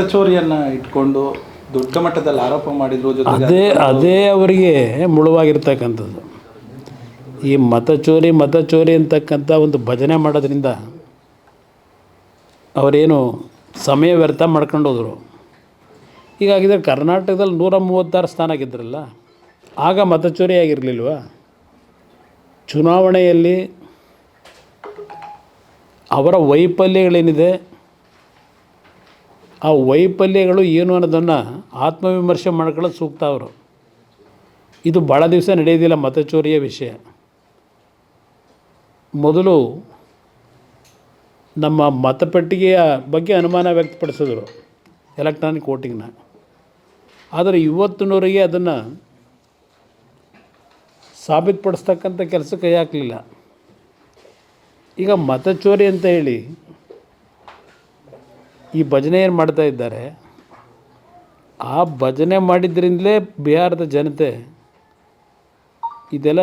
ಮತಚೋರಿಯನ್ನ ಇಟ್ಕೊಂಡು ದೊಡ್ಡ ಮಟ್ಟದಲ್ಲಿ ಆರೋಪ ಮಾಡಿದ್ರು ಜೊತೆಗೆ ಅದೇ ಅದೇ ಅವರಿಗೆ ಮುಳುವಾಗಿರ್ತಕ್ಕಂಥದ್ದು. ಈ ಮತಚೋರಿ ಮತಚೋರಿ ಅಂತಕ್ಕಂಥ ಒಂದು ಭಜನೆ ಮಾಡೋದ್ರಿಂದ ಅವರೇನು ಸಮಯ ವ್ಯರ್ಥ ಮಾಡ್ಕೊಂಡು ಹೋದರು. ಹೀಗಾಗಿದ್ರೆ ಕರ್ನಾಟಕದಲ್ಲಿ ನೂರ ಮೂವತ್ತಾರು ಸ್ಥಾನ ಗೆದ್ರಲ್ಲ ಆಗ ಮತಚೋರಿ ಆಗಿರಲಿಲ್ವ? ಚುನಾವಣೆಯಲ್ಲಿ ಅವರ ವೈಫಲ್ಯಗಳೇನಿದೆ ಆ ವೈಫಲ್ಯಗಳು ಏನು ಅನ್ನೋದನ್ನು ಆತ್ಮವಿಮರ್ಶೆ ಮಾಡ್ಕೊಳ್ಳೋದು ಸೂಕ್ತ ಅವರು. ಇದು ಭಾಳ ದಿವಸ ನಡೆಯೋದಿಲ್ಲ ಮತಚೋರಿಯ ವಿಷಯ. ಮೊದಲು ನಮ್ಮ ಮತಪೆಟ್ಟಿಗೆಯ ಬಗ್ಗೆ ಅನುಮಾನ ವ್ಯಕ್ತಪಡಿಸಿದ್ರು ಎಲೆಕ್ಟ್ರಾನಿಕ್ ವೋಟಿಂಗ್ನ. ಆದರೆ ಇವತ್ತಿನವರಿಗೆ ಅದನ್ನು ಸಾಬೀತುಪಡಿಸ್ತಕ್ಕಂಥ ಕೆಲಸ ಕೈ ಹಾಕಲಿಲ್ಲ. ಈಗ ಮತಚೋರಿ ಅಂತ ಹೇಳಿ ಈ ಭಜನೆ ಏನು ಮಾಡ್ತಾ ಇದ್ದಾರೆ ಆ ಭಜನೆ ಮಾಡಿದ್ರಿಂದಲೇ ಬಿಹಾರದ ಜನತೆ ಇದೆಲ್ಲ